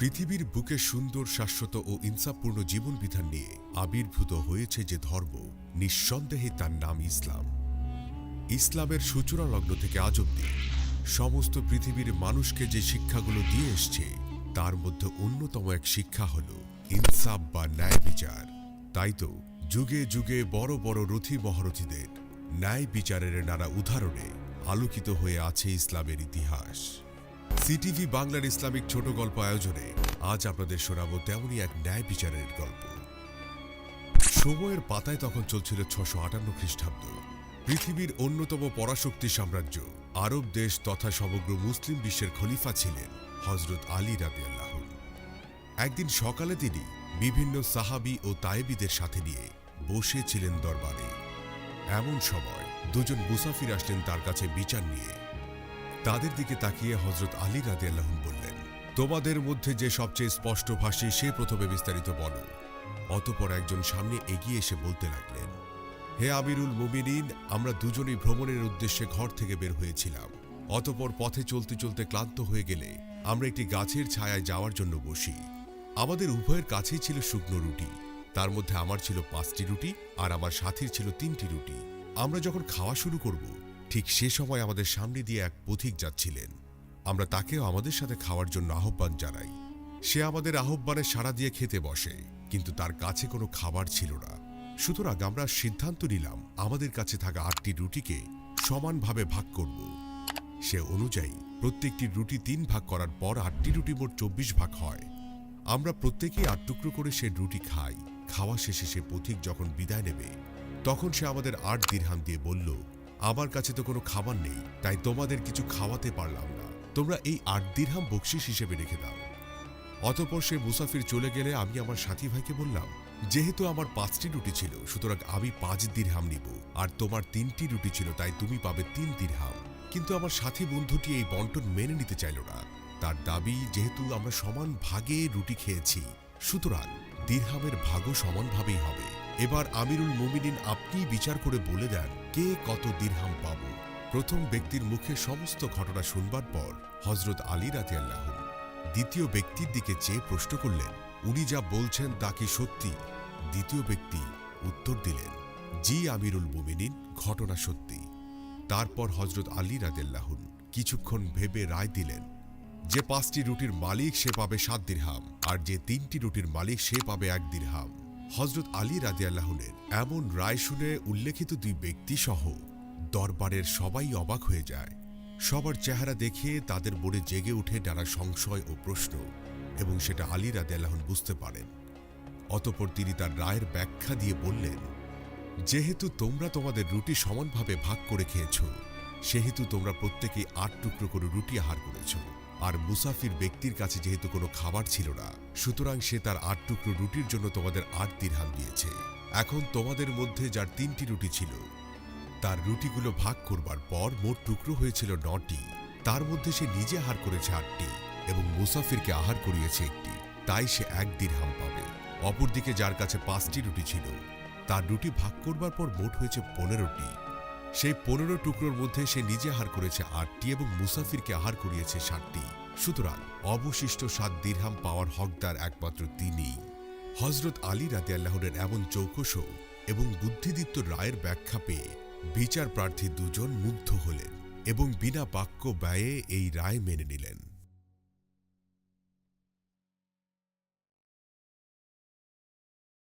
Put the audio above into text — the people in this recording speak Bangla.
পৃথিবীর বুকে সুন্দর, শাশ্বত ও ইনসাফপূর্ণ জীবন বিধান নিয়ে আবির্ভূত হয়েছে যে ধর্ম, নিঃসন্দেহে তার নাম ইসলাম। ইসলামের সূচনা লগ্ন থেকে আজ অব্দি সমস্ত পৃথিবীর মানুষকে যে শিক্ষাগুলো দিয়ে এসছে, তার মধ্যে অন্যতম এক শিক্ষা হল ইনসাফ বা ন্যায় বিচার। তাই তো যুগে যুগে বড় বড় রথী মহারথীদের ন্যায় বিচারের নানা উদাহরণে আলোকিত হয়ে আছে ইসলামের ইতিহাস। সিটিভি বাংলার ইসলামিক ছোট গল্প আয়োজনে আজ আপনাদের শোনাবো তেমনই এক ন্যায় বিচারের গল্প। সময়ের পাতায় তখন চলছিল ছশো আটান্ন খ্রিস্টাব্দ। পৃথিবীর অন্যতম পরাশক্তি সাম্রাজ্য, আরব দেশ তথা সমগ্র মুসলিম বিশ্বের খলিফা ছিলেন হজরত আলী রাবি আল্লাহ একদিন সকালে তিনি বিভিন্ন সাহাবি ও তায়েবিদের সাথে নিয়ে বসেছিলেন দরবারে। এমন সময় দুজন মুসাফির আসলেন তার কাছে বিচার নিয়ে। তাদের দিকে তাকিয়ে হজরত আলী রাদে আল্লাহন বললেন, তোমাদের মধ্যে যে সবচেয়ে স্পষ্ট ভাষী, সে প্রথমে বিস্তারিত বলো। অতপর একজন সামনে এগিয়ে এসে বলতে লাগলেন, হে আমিরুল মুমিনিন, আমরা দুজনেই ভ্রমণের উদ্দেশ্যে ঘর থেকে বের হয়েছিলাম। অতপর পথে চলতে চলতে ক্লান্ত হয়ে গেলে আমরা একটি গাছের ছায়ায় যাওয়ার জন্য বসি। আমাদের উভয়ের কাছেই ছিল শুকনো রুটি। তার মধ্যে আমার ছিল পাঁচটি রুটি আর আমার সাথীর ছিল তিনটি রুটি। আমরা যখন খাওয়া শুরু করব ঠিক সে সময় আমাদের সামনে দিয়ে এক পথিক যাচ্ছিলেন। আমরা তাকেও আমাদের সাথে খাওয়ার জন্য আহ্বান জানাই। সে আমাদের আহ্বানে সাড়া দিয়ে খেতে বসে, কিন্তু তার কাছে কোনো খাবার ছিল না। সুতরাং আমরা সিদ্ধান্ত নিলাম, আমাদের কাছে থাকা আটটি রুটিকে সমানভাবে ভাগ করব। সে অনুযায়ী, প্রত্যেকটি রুটি তিন ভাগ করার পর আটটি রুটি মোট চব্বিশ ভাগ হয়। আমরা প্রত্যেকেই আট টুকরো করে সে রুটি খাই। খাওয়া শেষে সে পথিক যখন বিদায় নেবে, তখন সে আমাদের আট দিরহাম দিয়ে বলল আমার কাছে তো কোনো খাবার নেই, তাই তোমাদের কিছু খাওয়াতে পারলাম না। তোমরা এই আট দিরহাম বকশিস হিসেবে রেখে দাও। অতপর সে মুসাফির চলে গেলে আমি আমার সাথী ভাইকে বললাম, যেহেতু আমার পাঁচটি রুটি ছিল, সুতরাং আমি পাঁচ দিরহাম নিব, আর তোমার তিনটি রুটি ছিল, তাই তুমি পাবে তিন দিরহাম। কিন্তু আমার সাথী বন্ধুটি এই বন্টন মেনে নিতে চাইল না। তার দাবি, যেহেতু আমরা সমান ভাগে রুটি খেয়েছি, সুতরাং দিরহামের ভাগও সমানভাবেই হবে। এবার আমিরুল মুমিনিন আপনি বিচার করে বলে দেন, কে কত দিরহাম পাব। প্রথম ব্যক্তির মুখে সমস্ত ঘটনা শুনবার পর হজরত আলী রাতে আল্লাহ দ্বিতীয় ব্যক্তির দিকে চেয়ে প্রশ্ন করলেন, উনি যা বলছেন তা কি সত্যি? দ্বিতীয় ব্যক্তি উত্তর দিলেন, জি আমিরুল মুমিনিন, ঘটনা সত্যি। তারপর হজরত আলী রাদেল্লাহুন কিছুক্ষণ ভেবে রায় দিলেন, যে পাঁচটি রুটির মালিক সে পাবে সাত দিরহাম, আর যে তিনটি রুটির মালিক সে পাবে এক দিরহাম। হজরত আলী রাদে আল্লাহনের এমন রায় শুনে উল্লেখিত দুই ব্যক্তি সহ দরবারের সবাই অবাক হয়ে যায়। সবার চেহারা দেখে তাদের মনে জেগে উঠে নানা সংশয় ও প্রশ্ন এবং সেটা আলী রাদে আল্লাহন বুঝতে পারেন। অতপর তিনি তার রায়ের ব্যাখ্যা দিয়ে বললেন, যেহেতু তোমরা তোমাদের রুটি সমানভাবে ভাগ করে খেয়েছ, সেহেতু তোমরা প্রত্যেকেই আট টুকরো করে রুটি আহার করেছ। আর মুসাফির ব্যক্তির কাছে যেহেতু কোনো খাবার ছিল না, সুতরাং সে তার আট টুকরো রুটির জন্য তোমাদের আট দিরহাম দিয়েছে। এখন তোমাদের মধ্যে যার তিনটি রুটি ছিল, তার রুটিগুলো ভাগ করবার পর মোট টুকরো হয়েছিল নটি। তার মধ্যে সে নিজে হার করেছে আটটি এবং মুসাফিরকে আহার করিয়েছে একটি। তাই সে এক দিরহাম পাবে। অপরদিকে যার কাছে পাঁচটি রুটি ছিল, তার রুটি ভাগ করবার পর মোট হয়েছে পনেরোটি। সেই পনেরো টুকরোর মধ্যে সে নিজে হার করেছে আটটি এবং মুসাফিরকে আহার করিয়েছে ষাটটি সুতরাং অবশিষ্ট সাত দীর্হাম পাওয়ার হকদার একমাত্র তিনি হজরত আলী রাতে আল্লাহরের এমন চৌকশো এবং বুদ্ধিদীপ্ত রায়ের ব্যাখ্যা পেয়ে বিচার প্রার্থী দুজন মুগ্ধ হলেন এবং বিনা বাক্য ব্যয়ে এই রায় মেনে নিলেন।